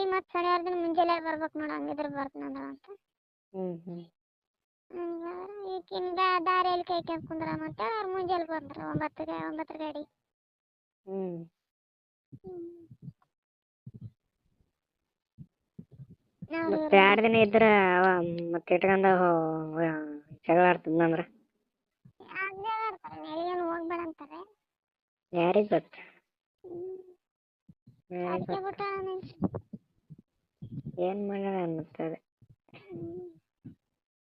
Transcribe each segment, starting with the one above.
ತಾಯಿ ಮತ್ ಶನಿವಾರ ದಿನ ಮುಂಜಾನೆ ಬರ್ಬೇಕು ನೋಡ ಹಂಗಿದ್ರ ಬರ್ತನಂದ ಅಂತ. ಹ್ಮ್ ಹಂಗಾದ್ರೆ ಈಕಿನ ದಾರಿಯಲ್ಲಿ ಕೈ ಕುಂದ್ರ ಅಂತೇಳಿ ಅವ್ರು ಮುಂಜಾನೆ ಬಂದ್ರು ಒಂಬತ್ತಗೆ ಒಂಬತ್ತರ ಗಾಡಿ ಹ್ಮ್. ಮತ್ತೆ ಎರಡು ದಿನ ಇದ್ರ ಅವ ಮತ್ತೆ ಇಟ್ಕೊಂಡು ಜಗಳ ಎಲ್ಲಿಗೇನು ಹೋಗ್ಬೇಡ ಅಂತಾರೆ. ಯಾರಿಗ್ ಗೊತ್ತ? ಹ್ಮ್. ಅದಕ್ಕೆ ಏನು ಮಾಡೋಣ ಅನ್ನಿಸ್ತದೆ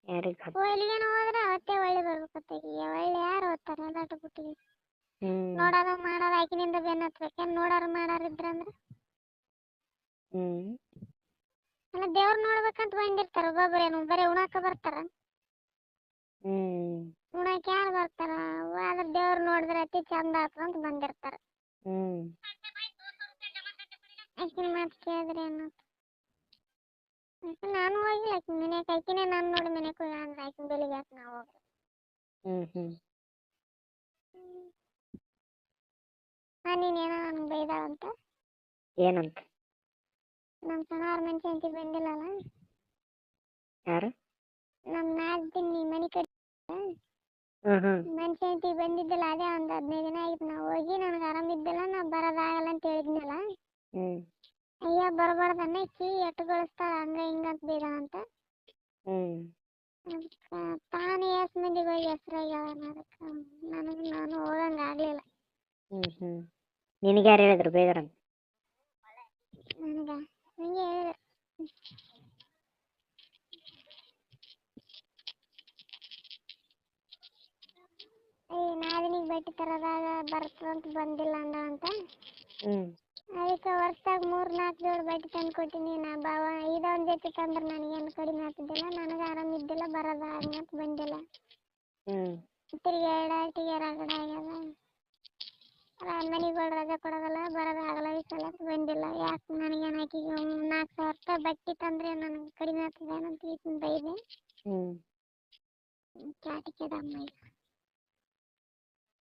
ಯಾರಿಗೆ ಎಲ್ಲಿಗೇನು ಹೋದ್ರೆ ಅವತ್ತೇ ಒಳ್ಳೆ ಬರ್ಬೇಕತ್ತ ಈಗ ಒಳ್ಳೆ ಯಾರು ಓದ್ತಾರೆ? ಎಲ್ಲಾಟ ಬಿಟ್ಟಿಗೆ ನೋಡೋರು ಮಾಡೋದು ಆಕಿನಿಂದ ಬೆನ್ನ ಹತ್ಬೇಕೇನು ನೋಡೋರು ಮಾಡೋರು ಇದ್ರಂದ್ರೆ ಹ್ಮ್. ಅಲ್ಲ ದೇವ್ರ ನೋಡ್ಬೇಕಂತ ಬಂದಿರ್ತಾರ. ಒಬ್ಬೊಬ್ರೇನು ಬರೀ ಉಣಾಕ ಬರ್ತಾರ? ಉಣಾಕ ಯಾರು ಬರ್ತಾರ? ಆದ್ರೆ ದೇವ್ರ ನೋಡಿದ್ರೆ ಅತಿ ಚಂದ ಆತು ಅಂತ ಬಂದಿರ್ತಾರ. ಹ್ಞೂ ಆಕಿನ ಮಾತು ಕೇಳಿದ್ರೆ ಏನು ನಾನು ಹೋಗಿಲ್ಲ ಆಕಿನ ಮನ್ಯಾಗ ಆಕಿನೇ ನಾನು ನೋಡಿ ಮನ್ಯಾಗ ಹೋಗಿ ಅಂದ್ರೆ ಆಕಿನ ಬೆಳಿಗ್ಗೆ ಯಾಕೆ ನಾವು ಹೋಗಿ. ಹ್ಞೂ ಹ್ಞೂ ಹಾಂ ನೀನೇನೋ ನನಗೆ ಬೈದಾಳಂತ ಏನಂತ? ನಮ್ಮ ಸಣ್ಣವ್ರ ಮನುಷ್ಯ ಅಂತ ಬಂದಿಲ್ಲಲ್ಲ ಯಾರು? ನಮ್ಮ ನಾಲ್ಕು ನೀ ಮನೆ ಕಡೆ. ಹ್ಮ್ ಮನುಷ್ಯ ಅಂತ ಬಂದಿದ್ದಿಲ್ಲ ಅದೇ ಒಂದು ಹದಿನೈದು ದಿನ ಆಗಿತ್ತು ನಾವು ಹೋಗಿ ನನಗೆ ಆರಾಮಿದ್ದಿಲ್ಲ ನಾ ಬರೋದಾಗಲ್ಲ ಅಂತ ಹೇಳಿದ್ನಲ್ಲ? ಹ್ಞೂ ಅಯ್ಯ ಬರಬಾರ್ದನ್ನ ಅಕ್ಕಿ ಎಟ್ಟು ಗಳಿಸ್ತಾಳ ಹಂಗ ಹಿಂಗ ಅಂತ ಅದಕ್ಕೆ ತಾನೇ ಎಷ್ಟು ಮಂದಿಗೆ ಹೋಗಿ ಹೆಸರಾಗ್ಯಾವ ಅದಕ್ಕೆ ನನಗೆ ನಾನು ಹೋಗಂಗ ಆಗಲಿಲ್ಲ. ನಿನಗೆ ಯಾರು ಹೇಳಿದ್ರು ಬೇಜಾರಂತ ನನಗೆ? ನಿಂಗೆ ಹೇಳಿದ್ರು. ಏ ನಾದಿನಿಗೆ ಬಟ್ಟೆ ತರದಾಗ ಬರ್ತದಂತ ಬಂದಿಲ್ಲ ಅಂದ ಅಂತ. ಹ್ಞೂ ಅದಕ್ಕೆ ವರ್ಷದಾಗ ಮೂರ್ ನಾಲ್ಕು ಜೋಡಿ ಬಟ್ಟೆ ತಂದು ಕೊಟ್ಟಿನಿ ನಾ ಬಾವ ಇದೊಂದು ಜೊತೆ ತಂದ್ರ ನನಗೇನು ಕಡಿಮೆ ಆಗ್ತಿದ್ದಿಲ್ಲ ನನಗೆ ಆರಾಮಿದ್ದಿಲ್ಲ ಬರೋದ ಹಂಗಂತ ಬಂದಿಲ್ಲ. ತಿರ್ಗಿ ಎರಡಾಟಿಗೆ ರಗಡ ಆಗ್ಯದ. ಮನೆಗಳು ರಜೆ ಕೊಡೋದಲ್ಲ ಬರೋದಾಗಲ್ಲ ಈ ಸಲ ಬಂದಿಲ್ಲ. ಯಾಕೆ ನನಗೇನು ಆಕಿಗೆ ನಾಲ್ಕು ಸಾವಿರ ರೂಪಾಯಿ ಬಟ್ಟೆ ತಂದರೆ ನನಗೆ ಕಡಿಮೆ ಆಗ್ತದೆ ಅಂತ ಈಗಿನ ಬೈದೆ. ಚಾಟಿಕೆ ದಮ್ಮ ಈಗ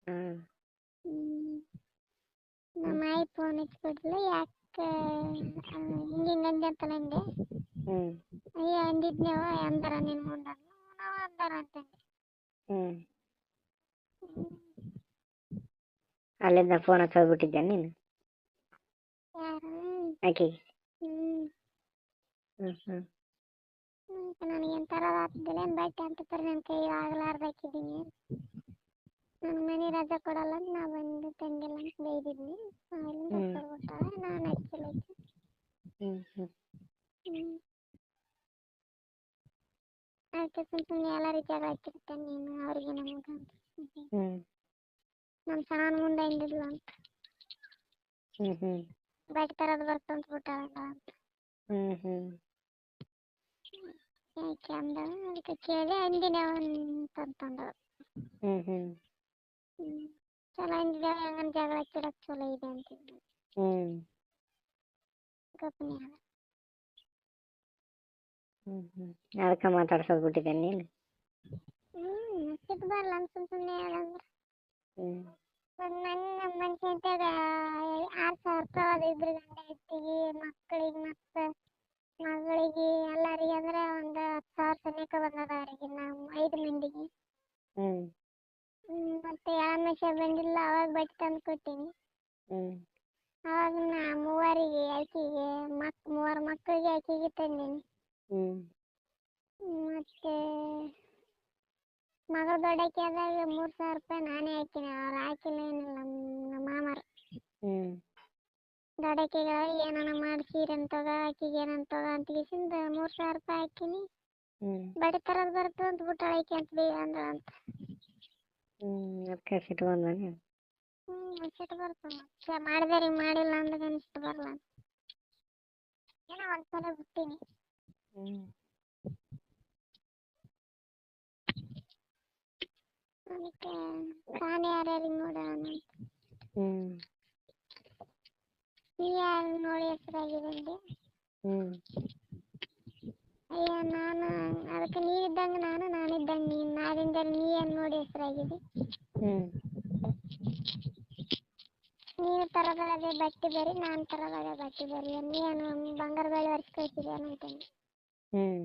ಹ್ಞೂ ಹ್ಮ್. ಫೋನ್ ಹಚ್ಕೊಟ್ಲು ಯಾಕೆ ಹಿಂಗೆ ಹಿಂಗೆ ಅಂತ ಅಂದೆ ಅಯ್ಯ ಅಂದಿದ್ನೇವ ಅಂದಾರ ನಿನ್ ಮುಂದೆ. ನಾವು ಅಂದಾರ ಅಂತಂದೆ ಹ್ಮ್. ಅಲ್ಲಿಂದ ಫೋನ್ ಹಚ್ಚೋದು ಬಿಟ್ಟಿದ್ದೆ ನೀನು? ಯಾರು ಆಕೆಗೆ ಹ್ಮ್. ಹ್ಮ್ ಹ್ಞೂ ನನಗೇನು ತರೋದು ಆಗ್ತಿದ್ದಿಲ್ಲ ಏನು ಅಂತ ನನ್ನ ಕೈ ಆಗಲಾರ್ದು ಹಾಕಿದ್ದೀನಿ ನನ್ನ ಮನೆ ರಜೆ ಕೊಡಲ್ಲ ಅಂತ ನಾ ಬಂದು ತಂಗಿಲ್ಲ ಅಂತ ಬೈದಿದ್ನಿ ಹ್ಮ್. ನಾನು ಹಚ್ಚಿಲ್ಲ ಹ್ಮ್ ಅದಕ್ಕೆ ಸುಮ್ ಸುಮ್ಮನೆ ಎಲ್ಲರಿಗೆ ಜಗಳ ಹಚ್ಚಿರ್ತಾನೆ ನೀನು ಅವ್ರಿಗೆ ನಮಗೆ ನಮ್ಮ ಸಣ್ಣ ಮುಂದೆ ಅಂದಿದ್ಲು ಅಂತ. ಹ್ಮ್ ಹ್ಮ್. ಬಟ್ಟೆ ತರೋದು ಬರ್ತಂತ ಬಿಟ್ಟಾಳ ಅಂತ. ಯಾಕೆ ಅಂದಳು? ಅದಕ್ಕೆ ಕೇಳಿ ಅಂದಿನ ಅಂತಂದ ಹ್ಮ್ ಹ್ಞೂ ಹ್ಞೂ ಚಲೋ ಅಂದಿದ್ದೇವೆ ಹೆಂಗನ್ ಜಗಳ ಹಚ್ಚಿಡಕ್ಕೆ ಚಲೋ ಇದೆ ಅಂತಿದ್ಲು ಹ್ಞೂ ಗಪ್ಪನೆ ಆದ ಹ್ಞೂ ಹ್ಞೂ ಅದಕ್ಕೆ ಮಾತಾಡ್ಸೋದು ಬಿಟ್ಟಿದ್ದೆ ನೀನು ಹ್ಞೂ ಸಿಟ್ಟು ಬರಲ್ಲ ಅಂತ ಸುಮ್ ಸುಮ್ಮನೆ ಹೇಳಂದ್ರೆ ಹ್ಞೂ ಒಂದು ನನ್ನ ಮನುಷ್ಯ ಅಂತಾಗ ಆರು ಸಾವಿರ ರೂಪಾಯಿ ಅದು ಇಬ್ರು ಗಂಡ ಹೆತ್ತಿಗೆ ಮಕ್ಕಳಿಗೆ ಮತ್ತು ಮಗಳಿಗೆ ಎಲ್ಲರಿಗೆ ಅಂದ್ರೆ ಒಂದು ಹತ್ತು ಸಾವಿರ ಸನಿಕ ಬಂದದ ಅವರಿಗೆ ನಾವು ಐದು ಮಂದಿಗೆ ಹ್ಞೂ ಹ್ಮ್, ಮನುಷ್ಯ ಬಂದಿಲ್ಲ ಅವಾಗ ಬಟ್ಟೆ ತಂದು ಕೊಟ್ಟಿನಿ. ಅವಾಗ ನಾ ಮೂವರಿಗೆ ಆಕಿಗೆ ಮಕ್ ಮೂವರ್ ಮಕ್ಕಳಿಗೆ ಆಕಿಗೆ ತಂದೀನಿ. ಹ್ಞೂ ಮತ್ತೆ ಮಗಳ ದೊಡ್ಡಕ್ಕೆ ಆದಾಗ ಮೂರು ಸಾವಿರ ರೂಪಾಯಿ ನಾನೇ ಹಾಕಿನಿ ಅವ್ರು ಹಾಕಿಲ್ಲ ಏನಿಲ್ಲ ನಮ್ಮ ಮಾಮರು. ಹ್ಞೂ ದೊಡ್ಡಕ್ಕಿಗೆ ಏನಾನ ಮಾಡಿ ಸೀರೆ ತಗೋ ಆಕಿಗೆ ಏನಂತ ತಗೋ ಅಂತ ಗಿಸಿಂದ ಮೂರ್ ಸಾವಿರ ರೂಪಾಯಿ ಹಾಕಿನಿ. ಬಟ್ಟೆ ತರೋದು ಬರ್ತದೆ ಅಂತ ಬಿಟ್ಟಾಳ ಆಕಿ ಅಂತ ಬೇ ಅಂದ್ರ ಅಂತ ಹ್ಞೂ ಅದಕ್ಕೆ ಸಿಟ್ಟು ಬಂದ ನೀನು ಹ್ಞೂ ಸಿಟ್ಟು ಬರ್ತದೆ ಮಾಡಿದಾರೆ ಮಾಡಿಲ್ಲ ಅಂದಾಗ ಅನಿಸ್ತು ಬರಲ್ಲ ಏನೋ ಒಂದ್ಸಲ ಬಿಟ್ಟೀನಿ ಹ್ಞೂ ಅದಕ್ಕೆ ತಾನೇ ಯಾರ್ಯಾರಿಗೆ ನೋಡೋಣ ಅಂತ ಹ್ಞೂ ನೀ ಯಾರು ನೋಡಿ ಹೆಸರಾಗಿದೆ ಅಂದೆ ಹ್ಞೂ ಅಯ್ಯ ನಾನು ಅದಕ್ಕೆ ನೀ ಇದ್ದಂಗೆ ನಾನು ನಾನು ಇದ್ದಂಗೆ ನೀನು ನಾದಿಂದಲ್ಲಿ ನೀ ಏನು ನೋಡಿ ಹೆಸರಾಗಿದೆ ಹ್ಞೂ ನೀವು ತರೋದಾದ್ರೆ ಬಟ್ಟೆ ಬರಿ ನಾನು ತರೋದಾದ್ರೆ ಬಟ್ಟೆ ಬರಿ ನೀನು ಬಂಗಾರ ಬೆಳೆ ಒರೆಸಿ ಕಳಿಸಿದೇನಂತಂದು ಹ್ಮ್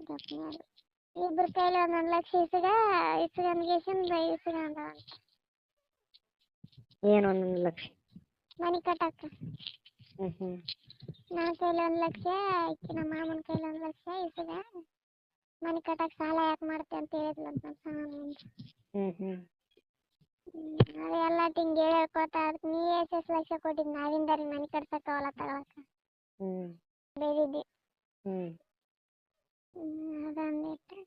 ಜಪ್ನಾರು ಇಬ್ಬರ ಕೈಲಿ ಒಂದೊಂದು ಲಕ್ಷ ಇಸ್ಗ ಇಸ್ಗಂದ್ಗೇಸಿಂದ ಇಸ್ಗಂದ ಅಂತ ಏನ್ ಒಂದೊಂದು ಲಕ್ಷ ಮನೆ ಕಟ್ಟಕ್ಕ ಹ್ಮ್ ಹ್ಮ್ ನನ್ನ ಕೈಲಿ ಒಂದು ಲಕ್ಷ ಆಕಿ ನಮ್ಮ ಮಾಮನ ಕೈಲಿ ಒಂದು ಲಕ್ಷ ಇಸ್ಗ ಮನೆ ಕಟ್ಟಕ್ಕೆ ಸಾಲ ಯಾಕೆ ಮಾಡ್ತೆ ಅಂತ ಹೇಳಿದ್ಲಂತ ನಮ್ಮ ಸಾಮಾನು. ಹ್ಮ್ ಹ್ಮ್. ಅದು ಎಲ್ಲ ಹಿಂಗೆ ಹೇಳ್ಕೊತ ಅದಕ್ಕೆ ನೀ ಎಷ್ಟು ಎಷ್ಟು ಲಕ್ಷ ಕೊಟ್ಟಿದ್ ನಾವಿಂದ ರೀ ಮನೆ ಕಟ್ಸಕ್ಕೆ ಅವಲ ತಗೊಳಕ. ಹ್ಮ್. ಅದಂದಿಟ್ಟು